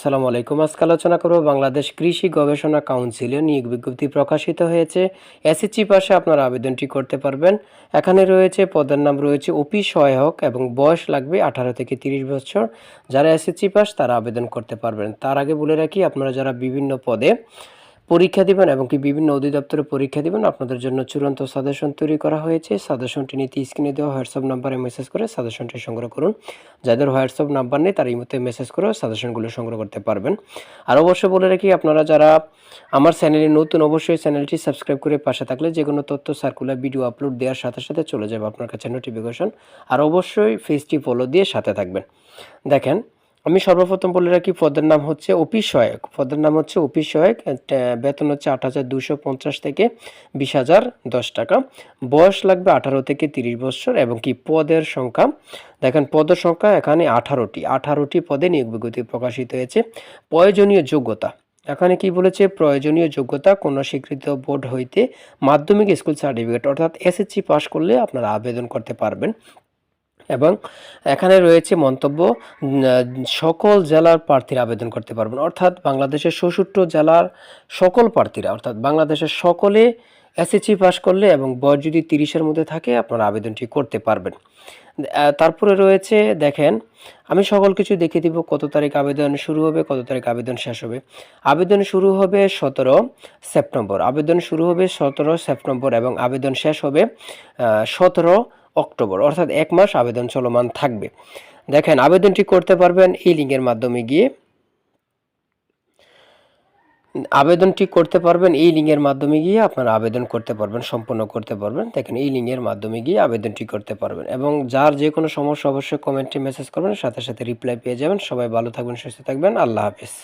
আসসালামু আলাইকুম। আজকে আলোচনা করব বাংলাদেশ কৃষি গবেষণা কাউন্সিলে নিয়োগ বিজ্ঞপ্তি প্রকাশিত হয়েছে। এসএসসি পাশে আপনারা আবেদনটি করতে পারবেন। এখানে রয়েছে পদের নাম রয়েছে ওপি সহায়ক এবং বয়স লাগবে আঠারো থেকে তিরিশ বছর। যারা এসএসসি পাস তারা আবেদন করতে পারবেন। তার আগে বলে রাখি, আপনারা যারা বিভিন্ন পদে পরীক্ষা দিবেন এবং কি বিভিন্ন অধিদপ্তরে পরীক্ষা দিবেন। আপনাদের জন্য চূড়ান্ত সাজেশন তৈরি করা হয়েছে। সাজেশনটি নিতে স্ক্রিনে দেওয়া হোয়াটসঅ্যাপ নাম্বারে মেসেজ করে সাজেশনটি সংগ্রহ করুন। যাদের হোয়াটসঅ্যাপ নাম্বার নেই, তারা মধ্যে মেসেজ করে সাজেশনগুলো সংগ্রহ করতে পারবেন। আর অবশ্যই বলে রাখি, আপনারা যারা আমার চ্যানেলে নতুন, অবশ্যই চ্যানেলটি সাবস্ক্রাইব করে পাশে থাকলে যে কোনো তথ্য সার্কুলার ভিডিও আপলোড দেওয়ার সাথে সাথে চলে যাবে আপনার কাছে নোটিফিকেশন আর অবশ্যই ফেসটি ফলো দিয়ে সাথে থাকবেন। দেখেন আমি সর্বপ্রথম বলে রাখি পদের নাম হচ্ছে অফিস সহায়ক। পদের নাম হচ্ছে অফিস সহায়ক বেতন হচ্ছে আট হাজার দুশো পঞ্চাশ থেকে বিশ হাজার দশ টাকা। বয়স লাগবে আঠারো থেকে তিরিশ বছর এবং কি পদের সংখ্যা, দেখেন পদের সংখ্যা এখানে আঠারোটি। আঠারোটি পদে নিয়োগ বিজ্ঞপ্তি প্রকাশিত হয়েছে। প্রয়োজনীয় যোগ্যতা, এখানে কি বলেছে? প্রয়োজনীয় যোগ্যতা কোনো স্বীকৃত বোর্ড হইতে মাধ্যমিক স্কুল সার্টিফিকেট অর্থাৎ এসএসসি পাস করলে আপনারা আবেদন করতে পারবেন। এবং এখানে রয়েছে মন্তব্য সকল জেলার প্রার্থীরা আবেদন করতে পারবেন। অর্থাৎ বাংলাদেশের ষষট্ট জেলার সকল প্রার্থীরা, অর্থাৎ বাংলাদেশের সকলে এসএসসি পাস করলে এবং বয়স যদি তিরিশের মধ্যে থাকে, আপনারা আবেদনটি করতে পারবেন। তারপরে রয়েছে, দেখেন, আমি সকল কিছু দেখে দিব কত তারিখ আবেদন শুরু হবে, কত তারিখ আবেদন শেষ হবে। আবেদন শুরু হবে সতেরো সেপ্টেম্বর। আবেদন শুরু হবে সতেরো সেপ্টেম্বর এবং আবেদন শেষ হবে সতেরো অক্টোবর, অর্থাৎ এক মাস আবেদন চলমান থাকবে। দেখেন, আবেদনটি করতে পারবেন এই লিঙ্কের মাধ্যমে গিয়ে। আবেদনটি করতে পারবেন এই লিঙ্কের মাধ্যমে গিয়ে আপনারা আবেদন করতে পারবেন সম্পূর্ণ করতে পারবেন। দেখেন, এই লিঙ্কের মাধ্যমে গিয়ে আবেদনটি করতে পারবেন এবং যার যে কোনো সমস্যা অবশ্যই কমেন্টে মেসেজ করবেন, সাথে সাথে রিপ্লাই পেয়ে যাবেন। সবাই ভালো থাকবেন, সুস্থ থাকবেন। আল্লাহ হাফিজ।